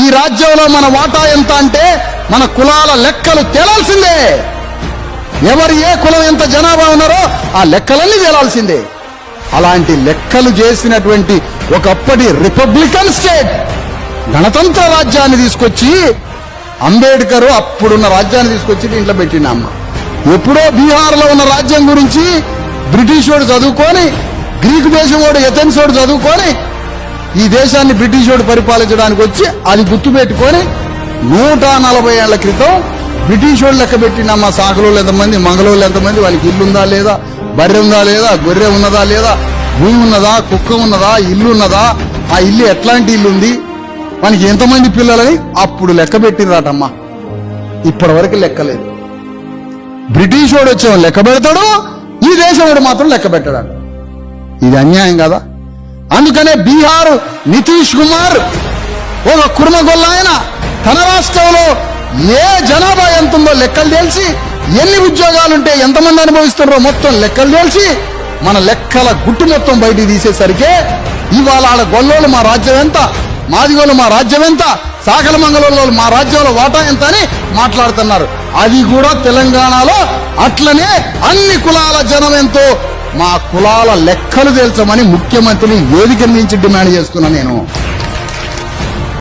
ఈ రాజ్యంలో మన వాటా ఎంత అంటే మన కులాల లెక్కలు తేలాల్సిందే. ఎవరు ఏ కులం ఎంత జనాభా ఉన్నారో ఆ లెక్కలన్నీ తేలాల్సిందే. అలాంటి లెక్కలు చేసినటువంటి ఒకప్పటి రిపబ్లికన్ స్టేట్ గణతంత్ర రాజ్యాన్ని తీసుకొచ్చి అంబేద్కర్ అప్పుడున్న రాజ్యాన్ని తీసుకొచ్చి దీంట్లో పెట్టిన అమ్మ. ఎప్పుడో బీహార్లో ఉన్న రాజ్యం గురించి బ్రిటిష్ వాడు చదువుకొని గ్రీకు దేశం వాడు ఎథెన్స్ వాడు చదువుకొని ఈ దేశాన్ని బ్రిటిష్ వాడు పరిపాలించడానికి వచ్చి అది గుర్తుపెట్టుకొని నూట నలభై ఏళ్ళ క్రితం బ్రిటిష్ వాళ్ళు లెక్క పెట్టిన మా సాకులోళ్ళు ఎంతమంది మంగళోళ్ళు ఎంతమంది వాళ్ళకి ఇల్లు ఉందా లేదా బర్రె ఉందా లేదా గొర్రె ఉన్నదా లేదా భూమి ఉన్నదా కుక్క ఉన్నదా ఇల్లు ఉన్నదా ఆ ఇల్లు ఎట్లాంటి ఇల్లు ఉంది మనకి ఎంతమంది పిల్లలని అప్పుడు లెక్క పెట్టినరాటమ్మా ఇప్పటి వరకు లెక్కలేదు. బ్రిటిష్ వాడు వచ్చేవాడు లెక్క పెడతాడు ఈ దేశం వాడు మాత్రం లెక్క పెట్టడాడు. ఇది అన్యాయం కదా? అందుకనే బీహార్ నితీష్ కుమార్ ఒక కుర్మగొల్ల ఆయన. తన రాష్ట్రంలో ఏ జనాభా ఎంత ఉందో లెక్కలు తెలిసి ఎన్ని ఉద్యోగాలుంటే ఎంతమంది అనుభవిస్తున్నారో మొత్తం లెక్కలు తెలిసి మన లెక్కల గుట్టు మొత్తం బయటికి తీసేసరికి ఇవాళ ఆడ గొల్లోలు మా రాజ్యం ఎంత మాదిగోలు మా రాజ్యం ఎంత సాగల మంగళంలో మా రాజ్యంలో వాటా ఎంత అని మాట్లాడుతున్నారు. అది కూడా తెలంగాణలో అట్లనే అన్ని కులాల జనం ఎంతో మా కులాల లెక్కలు తేల్చమని ముఖ్యమంత్రిని వేదిక నుంచి డిమాండ్ చేస్తున్నా నేను.